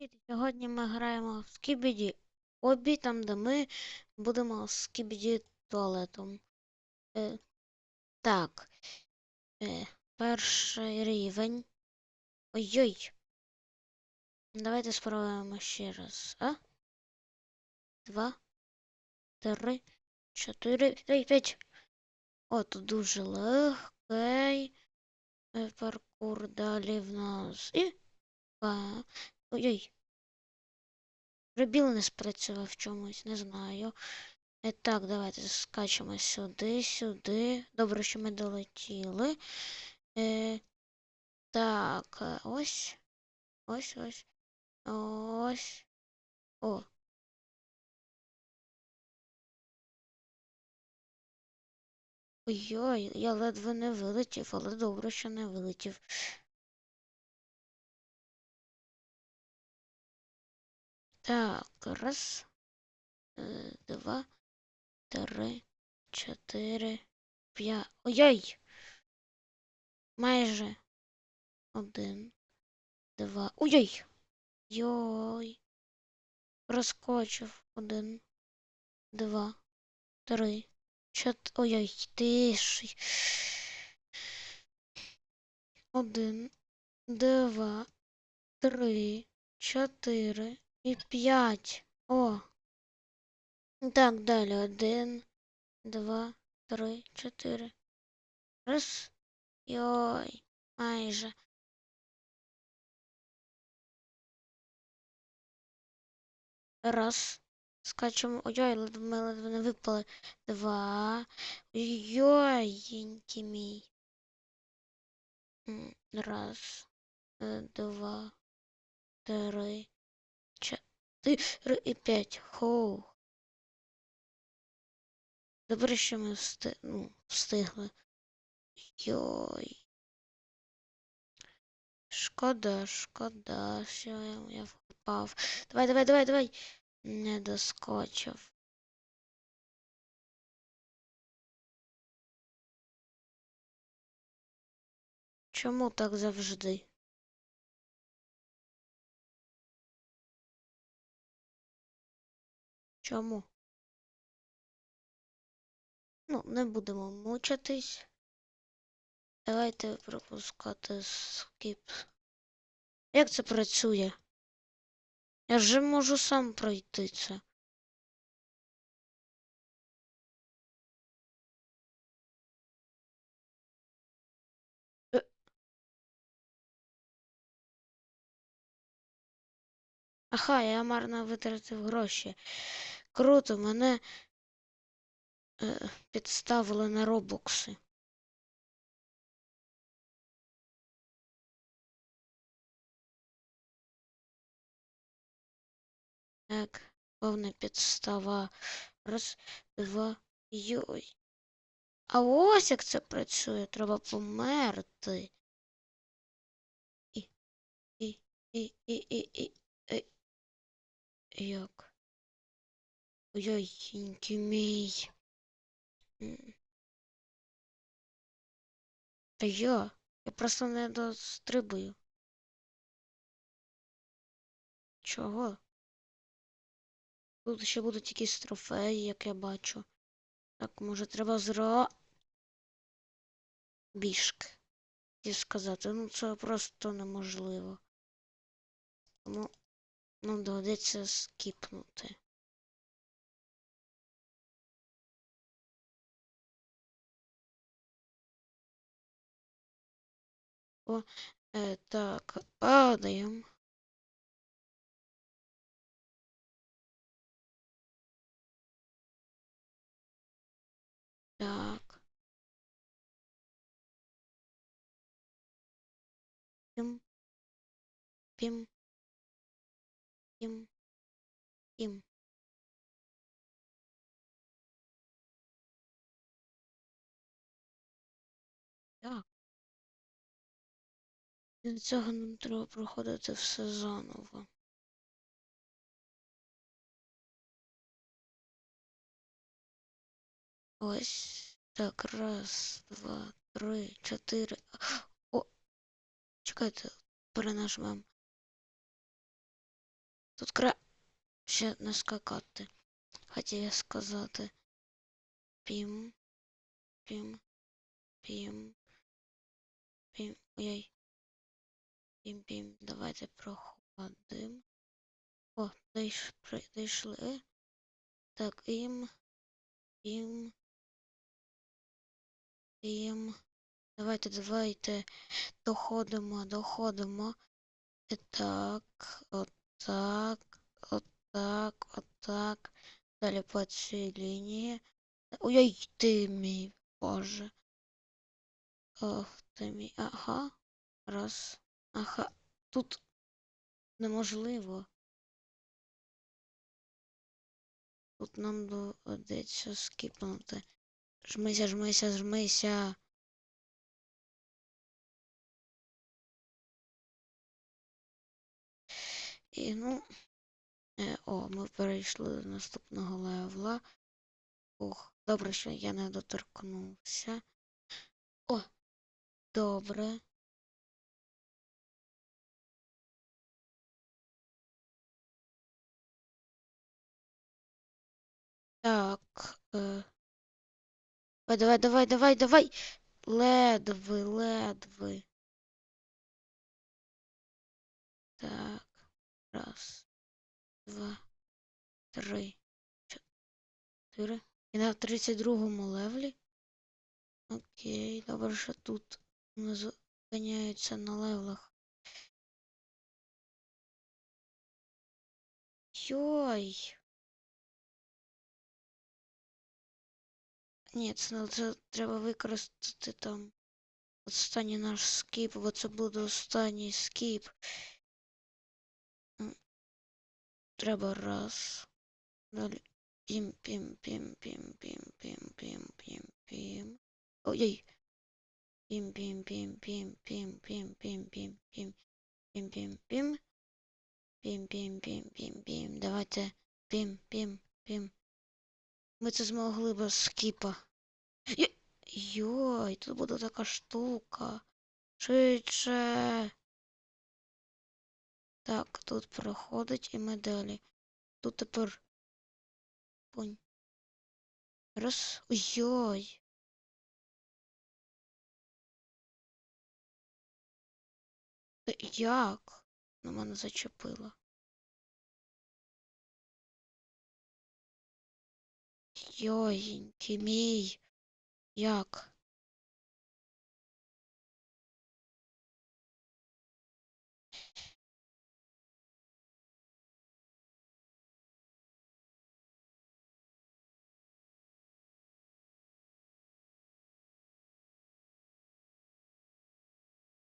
Привіт! Сьогодні ми граємо в Скібіді Обі, там де ми будемо з Скібіді туалетом. Е, так. Е, перший рівень. Ой-ой. Давайте спробуємо ще раз. А? Два. Три. Чотири. Ей, п'ять. О, тут дуже легкий. е, Паркур далі в нас. І. Ой-ой. Ребіл не спрацював в чомусь, не знаю. І так, давайте скачемо сюди, сюди. Добре, що ми долетіли. Е, так, е, ось. Ось, ось. Ось. О. Ой-ой, я ледве не вилетів, але добре, що не вилетів. Так, раз, е, два, три, чотири, п'ять. Ой-ой! Майже один, два. Ой-ой! Йой. Розкочив. Один, два, три, чотири. Ой-ой, тиший. Один, два, три, чотири і п'ять. О. Так, далі. Один, два, три, чотири. Раз. Йой. Майже. Раз. Скачемо. Ой-ой, ми ледве не випали. Два. Ой-ой, мій. Раз. Два. Три. Чотири і п'ять. Хоу. Добре, що ми всти... ну, встигли. Йой. Шкода, шкода, що я впав. Давай, давай, давай, давай. Не доскочив. Чому так завжди? Чому? Ну, не будемо мучитись. Давайте пропускати скіп. Як це працює? Я вже можу сам пройти це. Е. Аха, я марно витратив гроші. Круто, мене е, підставили на робокси. Так, повна підстава. Раз, два, йой. А ось як це працює, треба померти. І, і, і, і, і, і, і. Як? Ой-ой, мій. Та я, я просто не дострибую. Чого? Тут ще будуть якісь трофеї, як я бачу. Так, може треба зро... Бішки. І сказати, ну це просто неможливо. Тому, ну, доведеться скіпнути. О, е, так, падаємо. Так. Пім. Пім. Пім. Пім. Для цього нам треба проходити все заново. Ось. Так, раз, два, три, чотири. О! Чекайте, перенажмем. Тут краще не скакати. Хотів я сказати. Пім. Пім. Пім. Пім. Ой. Пім, пім. Давайте проходимо. О, дійш, дійшли. Так, ім. Ім. Ім. Давайте, давайте. Доходимо, доходимо. І так, отак, отак, отак. Далі по цій лінії. Ой, ти мій, боже. Ох, ти мій. Ага. Раз. Ага. Тут неможливо. Тут нам доведеться скіпнути. Жмися, жмися, жмися. І ну. Е, о, ми перейшли до наступного левела. Ух, добре, що я не доторкнувся. О, добре. Так. Е... Давай, давай, давай, давай, давай. Ледве, ледве. Так. Раз, два, три, чотири. І на 32-му левелі. Окей, добре, що тут не зупиняються на левелах. Йой. Ні, це, не- це треба використати там останній наш скіп, бо це буде останній скіп. М, Треба раз. Далі. Пім, пім, пім, пім, пім, пім, пім, пім, пім. Ой. Пім, пім, пім, пім, пім, пім, пім, пім, пім, пім, пім, пім. Пім, пім, пім, пім, пім. Давайте. Пім, пім, пім. Ми це змогли без скіпа. Йой, тут буде така штука. Швидше. Так, тут проходить і ми далі. Тут тепер. Пунь. Раз. Ой-ой. Як? На мене зачепило. Йойнький мій. Як?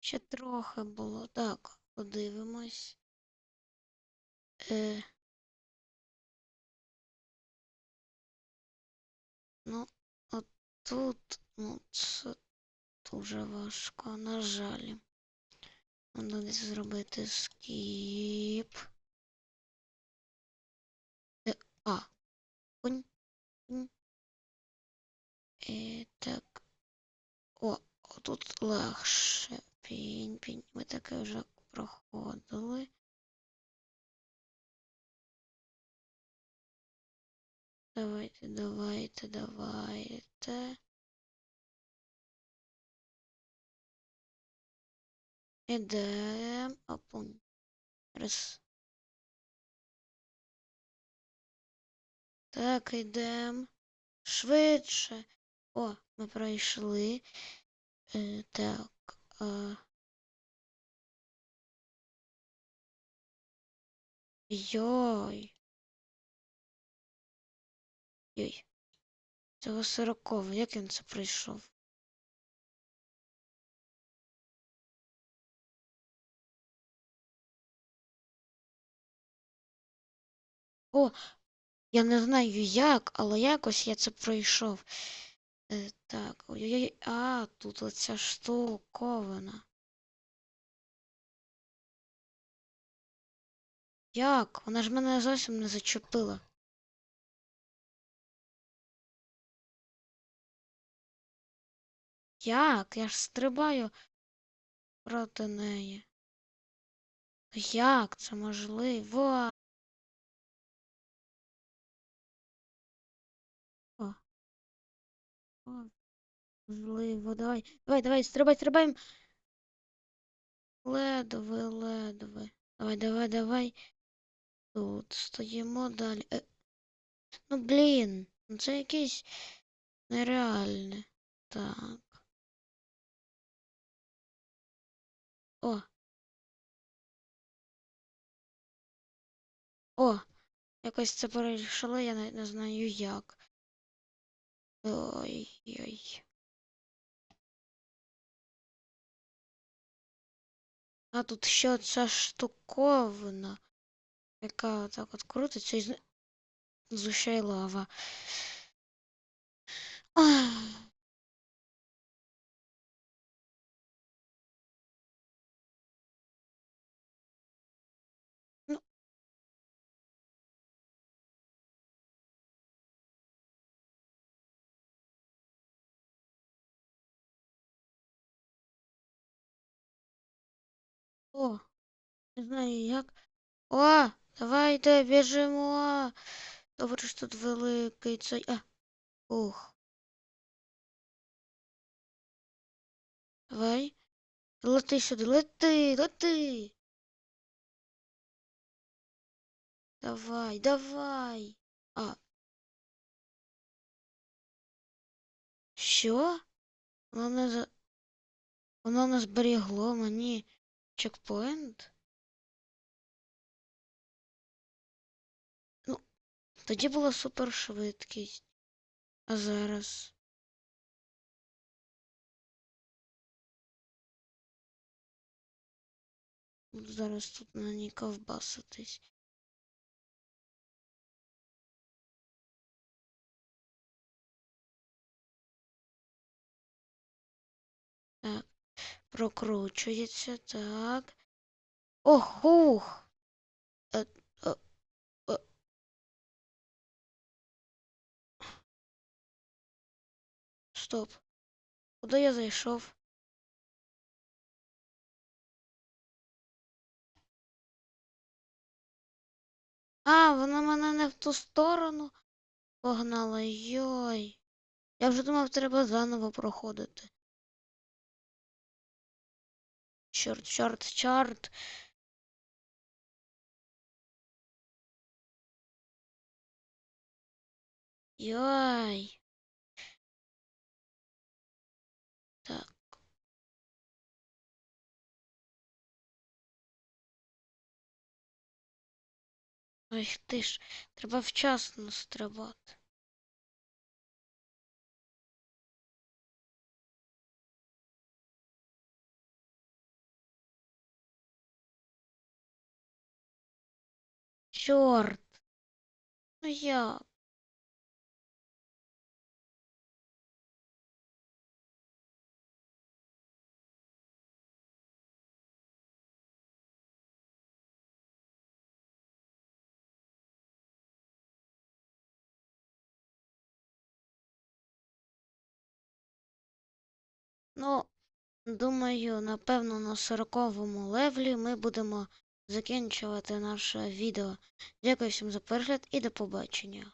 Ще трохи було. Так, подивимось. Е... Ну, от тут, ну, це дуже важко, на жаль. Треба десь зробити скіп. Е, а. Пунь. Пунь. І так. О, тут легше. Пінь, пінь. Ми таке вже проходили. Давайте, давайте, давайте. Ідем. Опунь. Раз. Так, ідем. Швидше. О, ми пройшли. Е, так. Е. Йой. Йой. Цього сорокового. Як він це пройшов? О, я не знаю як, але якось я це пройшов. Е, так, ой-ой-ой, а, тут оця штуковина. Як? Вона ж мене зовсім не зачепила. Як? Я ж стрибаю проти неї. Як це можливо? О. О. Можливо, давай. Давай, давай, стрибай, стрибаємо. Ледве, ледве. Давай, давай, давай. Тут стоїмо далі. Е. Ну, блін, ну, це якесь нереальне. Так. О. О, якось це перейшло, я навіть не знаю як. Ой-ой. А тут ще ця штуковина, яка отак от крутиться і з- лава. Ах. Не знаю як. О, давайте біжимо. Добре, що тут великий цей. А. Ух. Давай. Лети сюди, лети, лети. Давай, давай. А. Що? Воно не за... Воно не зберігло мені чекпоінт? Тоді була супершвидкість. А зараз. Зараз тут на ній ковбаситись. Так, прокручується, так. Ох, Стоп. Куди я зайшов? А, вона мене не в ту сторону погнала. Йой. Я вже думав, треба заново проходити. Чорт, чорт, чорт. Йой. Так. Ой, ти ж, треба вчасно стрибати. Чорт. Ну як? Ну, думаю, напевно, на сороковому левлі ми будемо закінчувати наше відео. Дякую всім за перегляд і до побачення.